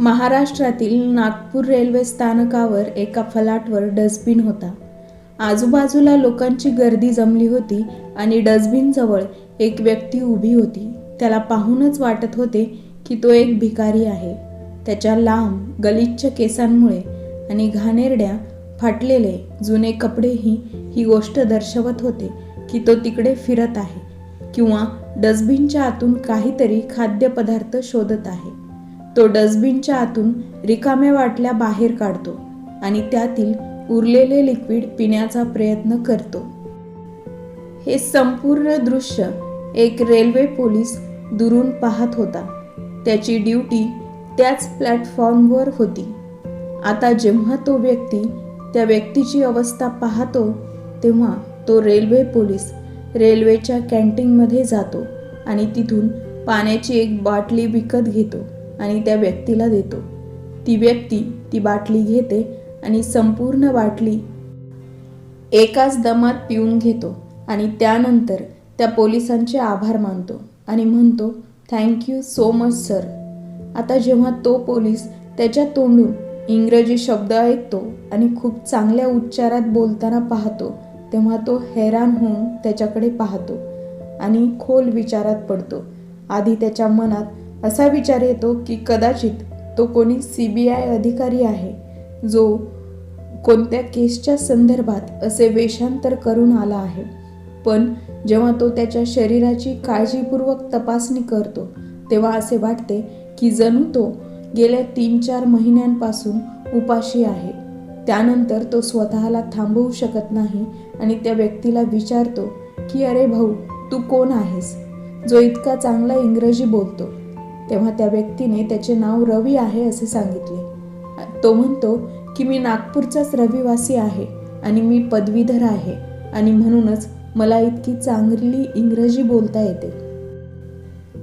महाराष्ट्रातील नागपूर रेल्वे स्थानकावर एका फलाटवर डस्टबिन होता. आजूबाजूला लोकांची गर्दी जमली होती आणि डस्टबिनजवळ एक व्यक्ती उभी होती. त्याला पाहूनच वाटत होते की तो एक भिकारी आहे. त्याच्या लांब गलिच्छ केसांमुळे आणि घाणेरड्या फाटलेले जुने कपडेही ही गोष्ट दर्शवत होते की तो तिकडे फिरत आहे किंवा डस्टबिनच्या आतून काहीतरी खाद्यपदार्थ शोधत आहे. तो डस्टबिनच्या आतून रिकाम्या वाटल्या बाहेर काढतो आणि त्यातील उरलेले लिक्विड पिण्याचा प्रयत्न करतो. हे संपूर्ण दृश्य एक रेल्वे पोलीस दुरून पाहत होता. त्याची ड्युटी त्याच प्लॅटफॉर्मवर होती. आता जेव्हा तो व्यक्ती त्या व्यक्तीची अवस्था पाहतो तेव्हा तो रेल्वे पोलीस रेल्वेच्या कॅन्टीनमध्ये जातो आणि तिथून पाण्याची एक बाटली विकत घेतो. आणि त्या व्यक्तीला देतो. ती व्यक्ती ती बाटली घेते आणि संपूर्ण बाटली एकाच दमात पिऊन घेतो आणि त्यानंतर त्या पोलिसांचे आभार मानतो आणि म्हणतो थँक्यू सो मच सर आता जेव्हा तो पोलीस त्याच्या तोंडून इंग्रजी शब्द ऐकतो आणि खूप चांगल्या उच्चारात बोलताना पाहतो तेव्हा तो हैराण होऊन त्याच्याकडे पाहतो आणि खोल विचारात पडतो. आधी त्याच्या मनात असा विचार येतो की कदाचित तो कोणी सी बी आय अधिकारी आहे जो कोणत्या केसच्या संदर्भात असे वेषांतर करून आला आहे. पण जेव्हा तो त्याच्या शरीराची काळजीपूर्वक तपासणी करतो तेव्हा असे वाटते की जणू तो गेल्या तीन चार महिन्यांपासून उपाशी आहे. त्यानंतर तो स्वतःला थांबवू शकत नाही आणि त्या व्यक्तीला विचारतो की अरे भाऊ तू कोण आहेस? जो इतका चांगला इंग्रजी बोलतो. तेव्हा त्या व्यक्तीने त्याचे नाव रवी आहे असे सांगितले. तो म्हणतो की मी नागपूरचाच रविवासी आहे आणि मी पदवीधर आहे आणि म्हणूनच मला इतकी चांगली इंग्रजी बोलता येते.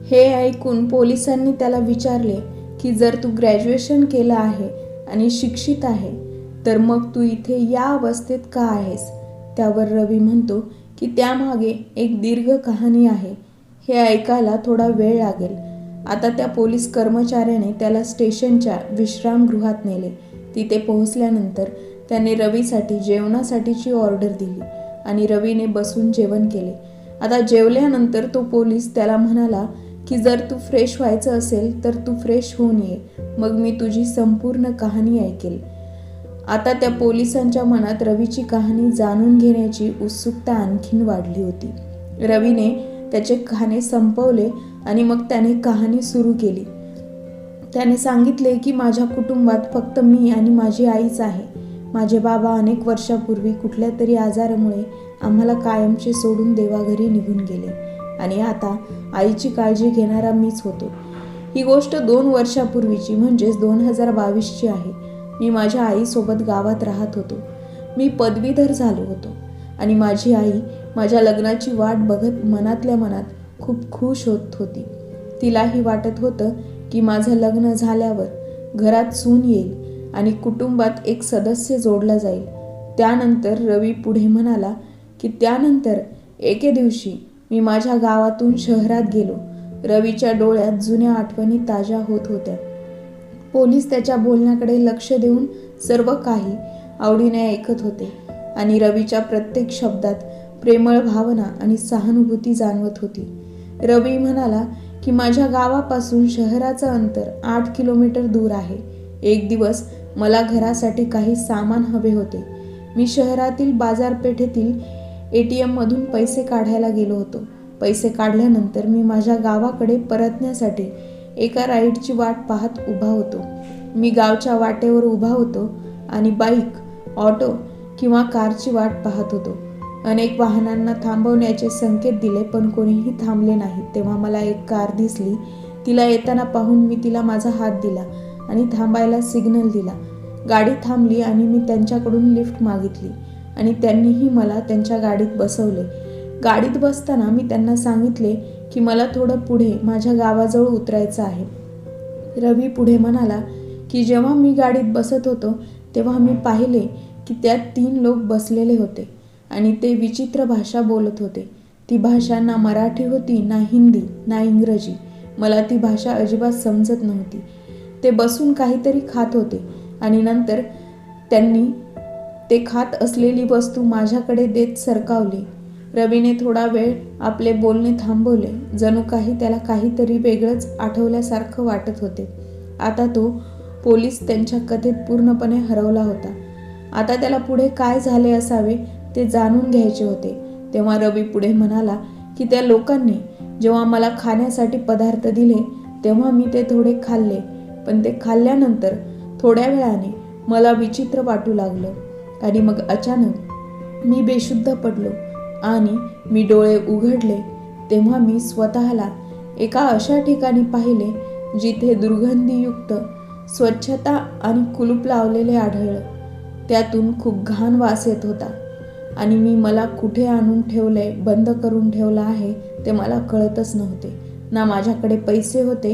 हे ऐकून पोलिसांनी त्याला विचारले की जर तू ग्रॅज्युएशन केलं आहे आणि शिक्षित आहे तर मग तू इथे या अवस्थेत का आहेस? त्यावर रवी म्हणतो की त्यामागे एक दीर्घ कहाणी आहे. हे ऐकायला थोडा वेळ लागेल. आता त्या पोलीस कर्मचाऱ्याने त्याला स्टेशनच्या विश्रामगृहात नेले. तिथे पोहोचल्यानंतर त्याने रवीसाठी जेवणासाठीची ऑर्डर दिली आणि रवीने बसून जेवण केले. आता जेवल्यानंतर तो पोलीस त्याला म्हणाला की जर तू फ्रेश व्हायचं असेल तर तू फ्रेश होऊन ये. मग मी तुझी संपूर्ण कहाणी ऐकेल. आता त्या पोलिसांच्या मनात रवीची कहाणी जाणून घेण्याची उत्सुकता आणखीन वाढली होती. रवीने त्याचे खाणे संपवले आणि मग त्याने कहाणी सुरू केली. त्याने सांगितले की माझ्या कुटुंबात फक्त मी आणि माझी आईच आहे. माझे बाबा अनेक वर्षापूर्वी कुठल्या तरी आजारामुळे आम्हाला कायमचे सोडून देवाघरी निघून गेले. आणि आता आईची काळजी घेणारा मीच होतो. ही गोष्ट दोन वर्षापूर्वीची म्हणजेच दोन हजार बावीसची आहे. मी माझ्या आईसोबत गावात राहत होतो. मी पदवीधर झालो होतो. आणि माझी आई माझ्या लग्नाची वाट बघत मनातल्या मनात खूप खुश होत होती. तिलाही वाटत होतं की माझं लग्न झाल्यावर घरात सून येईल आणि कुटुंबात एक सदस्य जोडला जाईल. त्यानंतर रवी पुढे म्हणाला की त्यानंतर एके दिवशी मी माझ्या गावातून शहरात गेलो. रवीच्या डोळ्यात जुन्या आठवणी ताज्या होत होत्या. पोलीस त्याच्या बोलण्याकडे लक्ष देऊन सर्व काही आवडीने ऐकत होते आणि रवीच्या प्रत्येक शब्दात प्रेमळ भावना आणि सहानुभूती जाणवत होती. रवी म्हणाला की माझ्या गावापासून शहराचं अंतर आठ किलोमीटर दूर आहे. एक दिवस मला घरासाठी काही सामान हवे होते. मी शहरातील बाजारपेठेतील ए टी एममधून पैसे काढायला गेलो होतो. पैसे काढल्यानंतर मी माझ्या गावाकडे परतण्यासाठी एका राईडची वाट पाहत उभा होतो. मी गावच्या वाटेवर उभा होतो आणि बाईक ऑटो किंवा कारची वाट पाहत होतो. अनेक वाहनांना थांबवण्याचे संकेत दिले पण कोणीही थांबले नाहीत तेव्हा मला एक कार दिसली. तिला येताना पाहून मी तिला माझा हात दिला आणि थांबायला सिग्नल दिला. गाडी थांबली आणि मी त्यांच्याकडून लिफ्ट मागितली आणि त्यांनीही मला त्यांच्या गाडीत बसवले. गाडीत बसताना मी त्यांना सांगितले की मला थोडं पुढे माझ्या गावाजवळ उतरायचं आहे. रवी पुढे म्हणाला की जेव्हा मी गाडीत बसत होतो तेव्हा मी पाहिले की त्यात तीन लोक बसलेले होते. आणि ते विचित्र भाषा बोलत होते. ती भाषा ना मराठी होती ना हिंदी ना इंग्रजी. मला ती भाषा अजिबात समजत नव्हती. ते बसून काहीतरी खात होते आणि नंतर त्यांनी ते खात असलेली वस्तू माझ्याकडे देत सरकावली. रवीने थोडा वेळ आपले बोलणे थांबवले. जणू काही त्याला काहीतरी वेगळंच आठवल्यासारखं वाटत होते. आता तो पोलीस त्यांच्या कथेत पूर्णपणे हरवला होता. आता त्याला पुढे काय झाले असावे ते जाणून घ्यायचे होते. तेव्हा रवी पुढे म्हणाला की त्या लोकांनी जेव्हा मला खाण्यासाठी पदार्थ दिले तेव्हा मी ते थोडे खाल्ले. पण ते खाल्ल्यानंतर थोड्या वेळाने मला विचित्र वाटू लागलं आणि मग अचानक मी बेशुद्ध पडलो आणि मी डोळे उघडले. तेव्हा मी स्वतःला एका अशा ठिकाणी पाहिले जिथे दुर्गंधीयुक्त स्वच्छता आणि कुलूप लावलेले आढळलं. त्यातून खूप घाण वास येत होता. आणि मी मला कुठे आणून ठेवलंय बंद करून ठेवलं आहे ते मला कळतच नव्हते. ना माझ्याकडे पैसे होते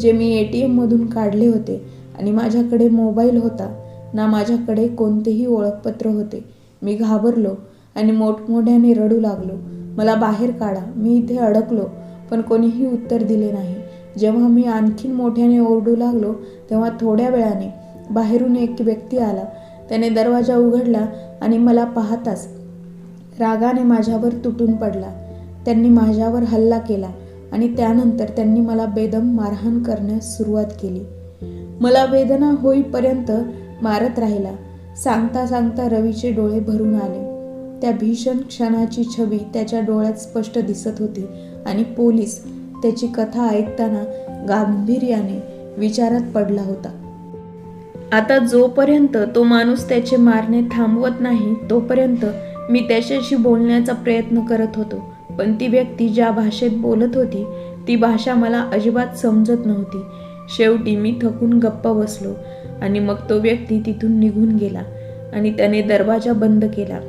जे मी ए टी एममधून काढले होते आणि माझ्याकडे मोबाईल होता. ना माझ्याकडे कोणतेही ओळखपत्र होते. मी घाबरलो आणि मोठमोठ्याने रडू लागलो. मला बाहेर काढा मी इथे अडकलो पण कोणीही उत्तर दिले नाही. जेव्हा मी आणखीन मोठ्याने ओरडू लागलो तेव्हा थोड्या वेळाने बाहेरून एक व्यक्ती आला. त्याने दरवाजा उघडला आणि मला पाहताच रागाने माझ्यावर तुटून पडला. त्यांनी माझ्यावर हल्ला केला आणि त्यानंतर त्यांनी मला बेदम मारहाण करण्यास सुरुवात केली. मला वेदना होईपर्यंत मारत राहिला. सांगता सांगता रवीचे डोळे भरून आले. त्या भीषण क्षणाची छबी त्याच्या डोळ्यात स्पष्ट दिसत होती आणि पोलीस त्याची कथा ऐकताना गांभीर्याने विचारात पडला होता. आता जोपर्यंत तो माणूस त्याचे मारणे थांबवत नाही तोपर्यंत मी त्याच्याशी बोलण्याचा प्रयत्न करत होतो पण ती व्यक्ती ज्या भाषेत बोलत होती ती भाषा मला अजिबात समजत नव्हती. शेवटी मी थकून गप्प बसलो आणि मग तो व्यक्ती तिथून निघून गेला आणि त्याने दरवाजा बंद केला.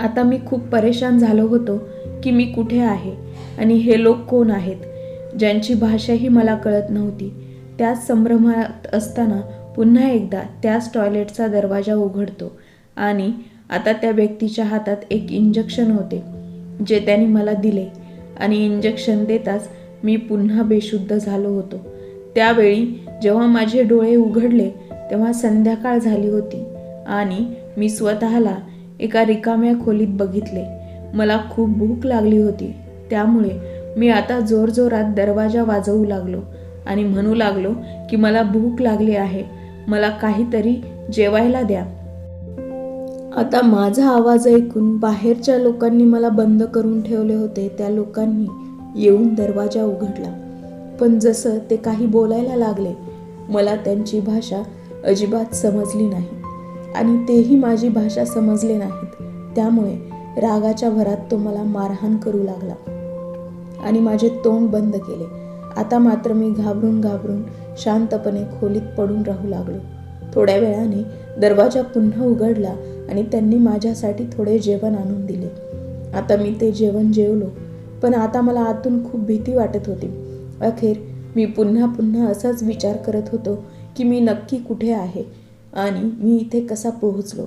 आता मी खूप परेशान झालो होतो की मी कुठे आहे आणि हे लोक कोण आहेत ज्यांची भाषाही मला कळत नव्हती. त्याच संभ्रमात असताना पुन्हा एकदा त्याच टॉयलेटचा दरवाजा उघडतो आणि आता त्या व्यक्तीच्या हातात एक इंजेक्शन होते जे त्याने मला दिले. आणि इंजेक्शन देताच मी पुन्हा बेशुद्ध झालो होतो. त्यावेळी जेव्हा माझे डोळे उघडले तेव्हा संध्याकाळ झाली होती. आणि मी स्वतःला एका रिकाम्या खोलीत बघितले. मला खूप भूक लागली होती. त्यामुळे मी आता जोरजोरात दरवाजा वाजवू लागलो आणि म्हणू लागलो की मला भूक लागली आहे. मला काहीतरी जेवायला द्या. आता माझा आवाज ऐकून बाहेरच्या लोकांनी मला बंद करून ठेवले होते त्या लोकांनी येऊन दरवाजा उघडला. पण जसं ते काही बोलायला लागले मला त्यांची भाषा अजिबात समजली नाही. आणि तेही माझी भाषा समजले नाहीत. त्यामुळे रागाच्या भरात तो मला मारहाण करू लागला. आणि माझे तोंड बंद केले. आता मात्र मी घाबरून घाबरून शांतपणे खोलीत पडून राहू लागलो. थोड्या वेळाने दरवाजा पुन्हा उघडला आणि त्यांनी माझ्यासाठी थोडे जेवण आणून दिले. आता मी ते जेवण जेवलो पण आता मला आतून खूप भीती वाटत होती. अखेर मी पुन्हा पुन्हा असाच विचार करत होतो की मी नक्की कुठे आहे आणि मी इथे कसा पोहोचलो.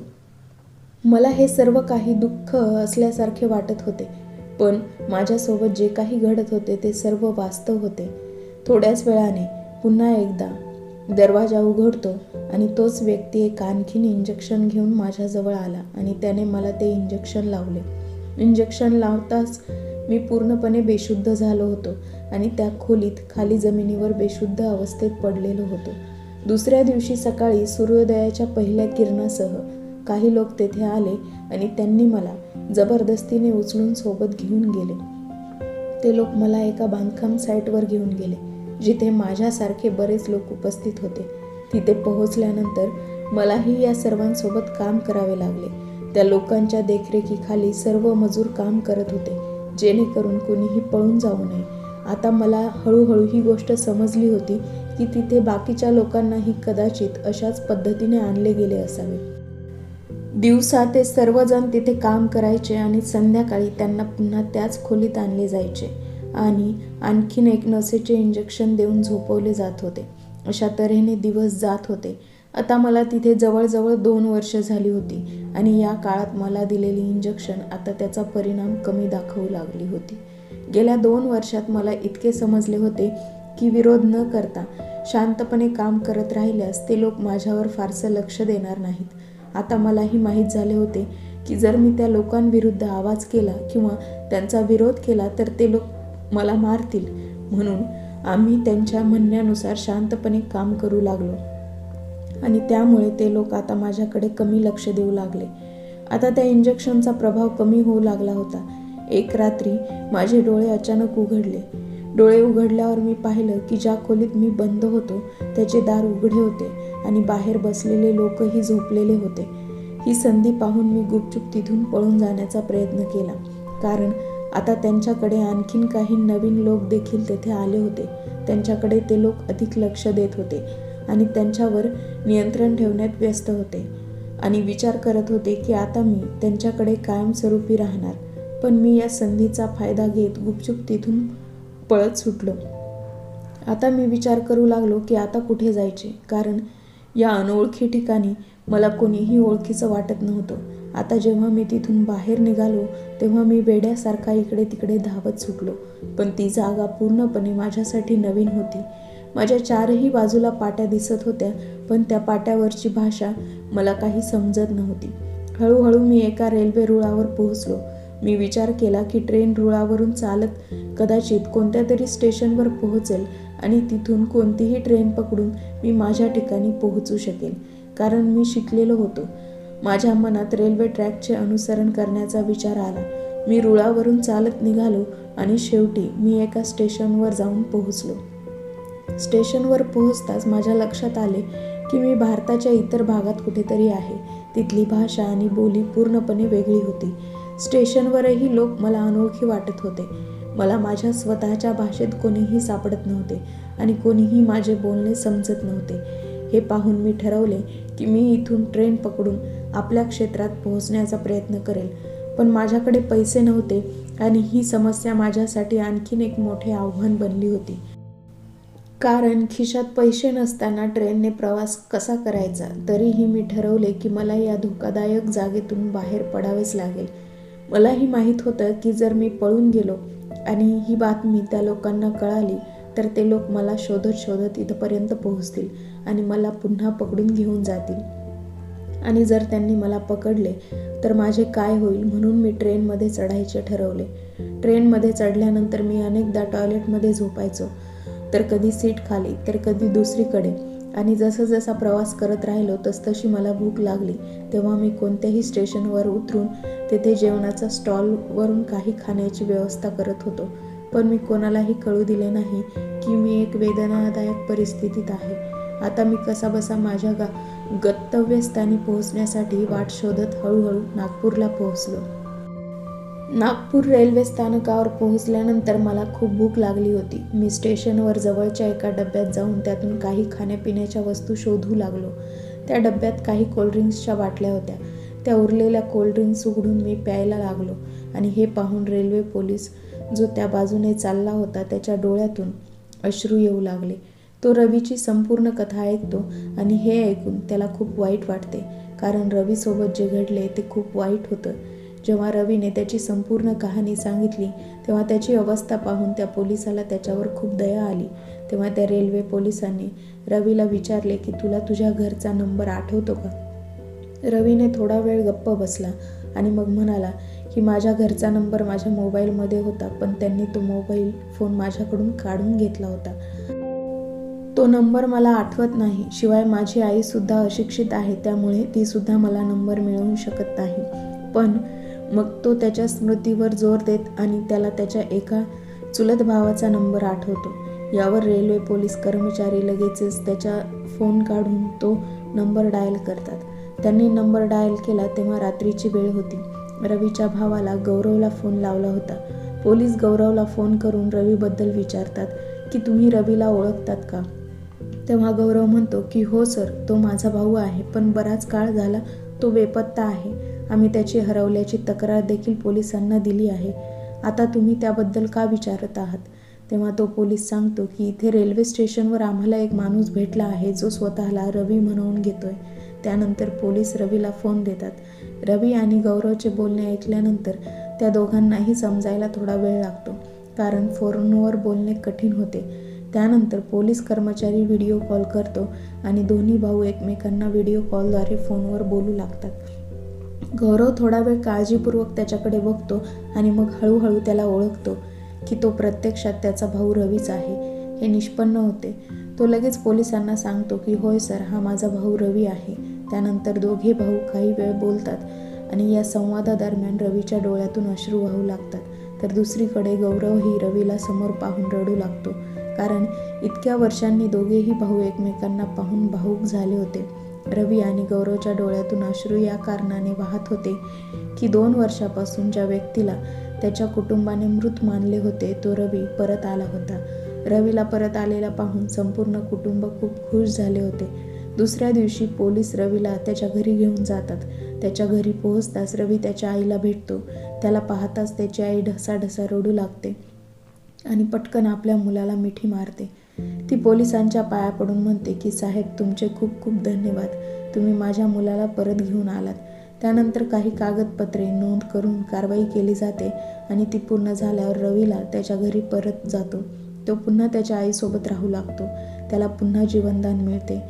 मला हे सर्व काही दुःख असल्यासारखे वाटत होते पण माझ्यासोबत जे काही घडत होते ते सर्व वास्तव होते. थोड्याच वेळाने पुन्हा एकदा दरवाजा उघडतो आणि तोच व्यक्ती एक आणखीन इंजेक्शन घेऊन माझ्याजवळ आला आणि त्याने मला ते इंजेक्शन लावले. इंजेक्शन लावताच मी पूर्णपणे बेशुद्ध झालो होतो आणि त्या खोलीत खाली जमिनीवर बेशुद्ध अवस्थेत पडलेलो होतो. दुसऱ्या दिवशी सकाळी सूर्योदयाच्या पहिल्या किरणासह काही लोक तेथे आले आणि त्यांनी मला जबरदस्तीने उचलून सोबत घेऊन गेले. ते लोक मला एका बांधकाम साईटवर घेऊन गेले. जिथे माझ्यासारखे बरेच लोक उपस्थित होते. तिथे पोहोचल्यानंतर मलाही या सर्वांसोबत काम करावे लागले. त्या लोकांच्या देखरेखीखाली सर्व मजूर काम करत होते जेणेकरून कुणीही पळून जाऊ नये. आता मला हळूहळू ही गोष्ट समजली होती की तिथे बाकीच्या लोकांनाही कदाचित अशाच पद्धतीने आणले गेले असावे. दिवसा ते सर्वजण तिथे काम करायचे आणि संध्याकाळी त्यांना पुन्हा त्याच खोलीत आणले जायचे. आणि आणखीन एक नसेचे इंजेक्शन देऊन झोपवले जात होते. अशा तऱ्हेने दिवस जात होते. आता मला तिथे जवळजवळ दोन वर्ष झाली होती आणि या काळात मला दिलेली इंजेक्शन आता त्याचा परिणाम कमी दाखवू लागली होती. गेल्या दोन वर्षात मला इतके समजले होते की विरोध न करता शांतपणे काम करत राहिल्यास ते लोक माझ्यावर फारसं लक्ष देणार नाहीत. आता मलाही माहीत झाले होते की जर मी त्या लोकांविरुद्ध आवाज केला किंवा त्यांचा विरोध केला तर ते लोक मला मारतील. म्हणून आम्ही त्यांच्या म्हणण्यानुसार शांतपणे काम करू लागलो. आणि त्यामुळे ते लोक आता माझ्याकडे कमी लक्ष देऊ लागले. आता त्या इंजेक्शनचा प्रभाव कमी होऊ लागला होता. एक रात्री माझे डोळे अचानक उघडले. डोळे उघडल्यावर मी पाहिलं की ज्या खोलीत मी बंद होतो त्याचे दार उघडे होते आणि बाहेर बसलेले लोकही झोपलेले होते. ही संधी पाहून मी गुपचूप तिथून पळून जाण्याचा प्रयत्न केला. कारण आता त्यांच्याकडे आणखीन काही नवीन लोक देखील तेथे आले होते. त्यांच्याकडे ते लोक अधिक लक्ष देत होते आणि त्यांच्यावर नियंत्रण ठेवण्यात व्यस्त होते. आणि विचार करत होते की आता मी त्यांच्याकडे कायमस्वरूपी राहणार पण मी या संधीचा फायदा घेत गुपचूप तिथून पळत सुटलो. आता मी विचार करू लागलो की आता कुठे जायचे कारण या अनोळखी ठिकाणी मला कोणीही ओळखीचं वाटत नव्हतं. आता जेव्हा मी तिथून बाहेर निघालो तेव्हा मी वेड्यासारखा इकडे तिकडे धावत सुटलो. पण ती जागा पूर्णपणे माझ्यासाठी नवीन होती. माझ्या चारही बाजूला पाट्या दिसत होत्या पण त्या पाट्यावरची भाषा मला काही समजत नव्हती. हळूहळू मी एका रेल्वे रुळावर पोहोचलो. मी विचार केला की ट्रेन रुळावरून चालत कदाचित कोणत्या तरी स्टेशनवर पोहोचेल आणि तिथून कोणतीही ट्रेन पकडून मी माझ्या ठिकाणी पोहोचू शकेल कारण मी शिकलेलो होतो. माझ्या मनात रेल्वे ट्रॅकचे अनुसरण करण्याचा विचार आला. मी रुळावरून चालत निघालो आणि शेवटी मी एका स्टेशनवर जाऊन पोहोचलो. स्टेशनवर पोहोचताच माझ्या लक्षात आले की मी भारताच्या इतर भागात कुठेतरी आहे. तिथली भाषा आणि बोली पूर्णपणे वेगळी होती. स्टेशनवरही लोक मला अनोळखी वाटत होते. मला माझ्या स्वतःच्या भाषेत कोणीही सापडत नव्हते आणि कोणीही माझे बोलणे समजत नव्हते. हे पाहून मी ठरवले की मी इथून ट्रेन पकडून आपल्या क्षेत्रात पोहोचण्याचा प्रयत्न करेल. पण माझ्याकडे पैसे नव्हते आणि ही समस्या माझ्यासाठी आणखीन एक मोठे आव्हान बनली होती. कारण खिशात पैसे नसताना ट्रेनने प्रवास कसा करायचा तरीही मी ठरवले की मला या धोकादायक जागेतून बाहेर पडावेच लागेल. मलाही माहीत होतं की जर मी पळून गेलो आणि ही बातमी त्या लोकांना कळाली तर ते लोक मला शोधत शोधत इथंपर्यंत पोहोचतील आणि मला पुन्हा पकडून घेऊन जातील. आणि जर त्यांनी मला पकडले तर माझे काय होईल म्हणून मी ट्रेनमध्ये चढायचे ठरवले. ट्रेनमध्ये चढल्यानंतर मी अनेकदा टॉयलेटमध्ये झोपायचो. तर कधी सीट खाली तर कधी दुसरीकडे. आणि जसं जसा प्रवास करत राहिलो तसतशी मला भूक लागली. तेव्हा मी कोणत्याही स्टेशनवर उतरून तेथे जेवणाचा स्टॉलवरून काही खाण्याची व्यवस्था करत होतो. पण मी कोणालाही कळू दिले नाही की मी एक वेदनादायक परिस्थितीत आहे. आता मी कसाबसा माझ्या गा गंतव्यस्थानी पोहोचण्यासाठी वाट शोधत हळूहळू नागपूरला पोहोचलो. नागपूर रेल्वे स्थानकावर पोहोचल्यानंतर मला खूप भूक लागली होती. मी स्टेशनवर जवळच्या एका डब्यात जाऊन त्यातून काही खाण्यापिण्याच्या वस्तू शोधू लागलो. त्या डब्यात काही कोल्ड्रिंक्सच्या बाटल्या होत्या. त्या उरलेल्या कोल्ड्रिंक्स उघडून मी प्यायला लागलो आणि हे पाहून रेल्वे पोलीस जो त्या बाजूने चालला होता त्याच्या डोळ्यातून अश्रू येऊ लागले. तो रवीची संपूर्ण कथा ऐकतो आणि हे ऐकून त्याला खूप वाईट वाटते. कारण रवीसोबत जे घडले ते खूप वाईट होतं. जेव्हा रवीने त्याची संपूर्ण कहाणी सांगितली तेव्हा त्याची अवस्था पाहून त्या पोलिसाला त्याच्यावर खूप दया आली. तेव्हा त्या रेल्वे पोलिसांनी रवीला विचारले की तुला तुझ्या घरचा नंबर आठवतो का? रवीने थोडा वेळ गप्प बसला आणि मग म्हणाला की माझ्या घरचा नंबर माझ्या मोबाईलमध्ये होता पण त्यांनी तो मोबाईल फोन माझ्याकडून काढून घेतला होता. तो नंबर मला आठवत नाही. शिवाय माझी आईसुद्धा अशिक्षित आहे त्यामुळे तीसुद्धा मला नंबर मिळवू शकत नाही. पण मग तो त्याच्या स्मृतीवर जोर देत आणि त्याला त्याच्या एका चुलत भावाचा नंबर आठवतो. यावर रेल्वे पोलीस कर्मचारी लगेचच त्याचा फोन काढून तो नंबर डायल करतात. त्यांनी नंबर डायल केला तेव्हा रात्रीची वेळ होती. रवीच्या भावाला गौरवला फोन लावला होता. पोलीस गौरवला फोन करून रवीबद्दल विचारतात की तुम्ही रवीला ओळखतात का? तेव्हा गौरव म्हणतो की हो सर तो माझा भाऊ आहे पण बराच काळ झाला तो बेपत्ता आहे. आम्ही त्याची हरवल्याची तक्रार देखील पोलिसांना दिली आहे. आता तुम्ही त्याबद्दल का विचारत आहात? तेव्हा तो पोलीस सांगतो की इथे रेल्वे स्टेशनवर आम्हाला एक माणूस भेटला आहे जो स्वतःला रवी म्हणवून घेतोय. त्यानंतर पोलीस रवीला फोन देतात. रवी आणि गौरवचे बोलणे ऐकल्यानंतर त्या दोघांनाही समजायला थोडा वेळ लागतो कारण फोनवर बोलणे कठीण होते. त्यानंतर पोलीस कर्मचारी व्हिडिओ कॉल करतो आणि दोन्ही भाऊ एकमेकांना व्हिडिओ कॉलद्वारे फोनवर बोलू लागतात. गौरव थोडा वेळ काळजीपूर्वक त्याच्याकडे बघतो आणि मग हळूहळू त्याला ओळखतो की तो प्रत्यक्षात त्याचा भाऊ रवीच आहे. हे निष्पन्न होते. तो लगेच पोलिसांना सांगतो की होय सर हा माझा भाऊ रवी आहे. त्यानंतर दोघे भाऊ काही वेळ बोलतात आणि या संवादादरम्यान रवीच्या डोळ्यातून अश्रू वाहू लागतात. तर दुसरीकडे गौरवही रवीला समोर पाहून रडू लागतो. कारण इतक्या वर्षांनी दोघेही भाऊ एकमेकांना पाहून भाऊक झाले होते. रवी आणि गौरवच्या डोळ्यातून अश्रू या कारणाने वाहत होते की दोन वर्षापासून ज्या व्यक्तीला त्याच्या कुटुंबाने मृत मानले होते तो रवी परत आला होता. रवीला परत आलेला पाहून संपूर्ण कुटुंब खूप खुश झाले होते. दुसऱ्या दिवशी पोलीस रवीला त्याच्या घरी घेऊन जातात. त्याच्या घरी पोहोचताच रवी त्याच्या आईला भेटतो. त्याला पाहताच त्याची आई ढसाढसा रडू लागते. आणि पटकन आपल्या मुलाला मिठी मारते. ती पोलिसांच्या पाया पडून म्हणते की साहेब तुमचे खूप खूप धन्यवाद. तुम्ही माझ्या मुलाला परत घेऊन आलात. त्यानंतर काही कागदपत्रे नोंद करून कारवाई केली जाते आणि ती पूर्ण झाल्यावर रवीला त्याच्या घरी परत जातो. तो पुन्हा त्याच्या आईसोबत राहू लागतो. त्याला पुन्हा जीवनदान मिळते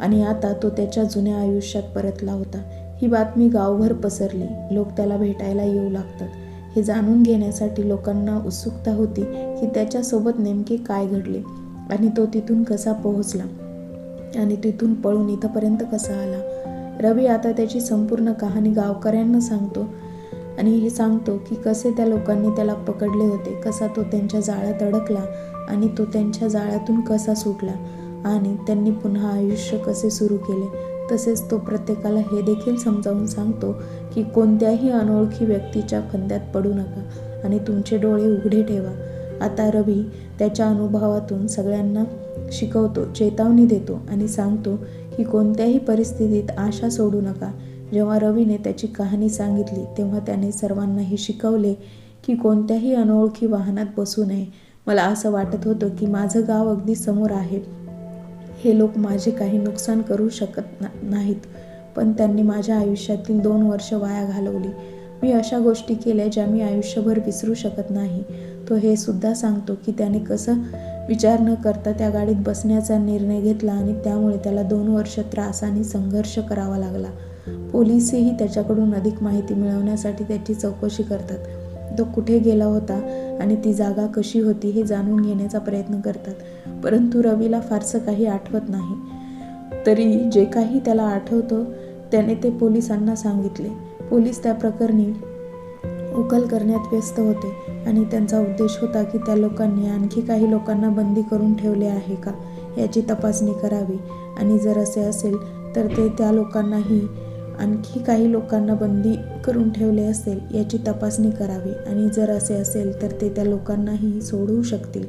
आणि आता तो त्याच्या जुन्या आयुष्यात परतला होता. ही बातमी गावभर पसरली. लोक त्याला भेटायला येऊ लागतात. हे जाणून घेण्यासाठी लोकांना उत्सुकता होती की त्याच्यासोबत नेमके काय घडले आणि तो तिथून कसा पोहोचला आणि तिथून पळून इथंपर्यंत कसा आला? रवी आता त्याची संपूर्ण कहाणी गावकऱ्यांना सांगतो आणि हे सांगतो की कसे त्या लोकांनी त्याला पकडले होते कसा तो त्यांच्या जाळ्यात अडकला आणि तो त्यांच्या जाळ्यातून कसा सुटला आणि त्यांनी पुन्हा आयुष्य कसे सुरू केले? तसेच तो प्रत्येकाला हे देखील समजावून सांगतो की कोणत्याही अनोळखी व्यक्तीच्या फंद्यात पडू नका आणि तुमचे डोळे उघडे ठेवा. आता रवी त्याच्या अनुभवातून सगळ्यांना शिकवतो चेतावणी देतो आणि सांगतो की कोणत्याही परिस्थितीत आशा सोडू नका. जेव्हा रवीने त्याची कहाणी सांगितली तेव्हा त्याने सर्वांनाही शिकवले की कोणत्याही अनोळखी वाहनात बसू नये. मला असं वाटत होतं की माझं गाव अगदी समोर आहे. हे लोक माझे काही नुकसान करू शकत ना नाहीत. पण त्यांनी माझ्या आयुष्यातील दोन वर्ष वाया घालवली. मी अशा गोष्टी केल्या ज्या मी आयुष्यभर विसरू शकत नाही. तो हे सुद्धा सांगतो की त्याने कसं विचार न करता त्या गाडीत बसण्याचा निर्णय घेतला आणि त्यामुळे त्याला दोन वर्ष त्रास आणि संघर्ष करावा लागला. पोलिसही त्याच्याकडून अधिक माहिती मिळवण्यासाठी त्याची चौकशी करतात. तो कुठे गेला होता आणि ती जागा कशी होती हे जाणून घेण्याचा प्रयत्न करतात. परंतु रवीला फारसं काही आठवत नाही. तरी जे काही त्याला आठवतं त्याने ते पोलिसांना सांगितले. पोलीस त्या प्रकरणी उकल करण्यात व्यस्त होते आणि त्यांचा उद्देश होता की त्या लोकांनी आणखी काही लोकांना बंदी करून ठेवले आहे का याची तपासणी करावी. आणि जर असे असेल तर ते त्या लोकांनाही आणखी काही लोकांना बंदी करून ठेवले असेल याची तपासणी करावी. आणि जर असे असेल तर ते त्या लोकांनाही सोडवू शकतील.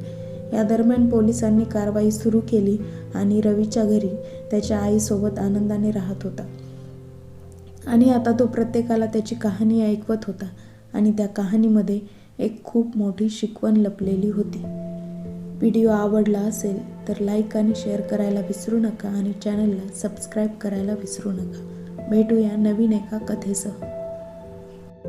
या दरम्यान पोलिसांनी कारवाई सुरू केली आणि रवीच्या घरी त्याच्या आईसोबत आनंदाने राहत होता. आणि आता तो प्रत्येकाला त्याची कहाणी ऐकवत होता आणि त्या कहाणीमध्ये एक खूप मोठी शिकवण लपलेली होती. व्हिडिओ आवडला असेल तर लाईक आणि शेअर करायला विसरू नका आणि चॅनलला सबस्क्राईब करायला विसरू नका. भेटूया नवीन एका कथेसह.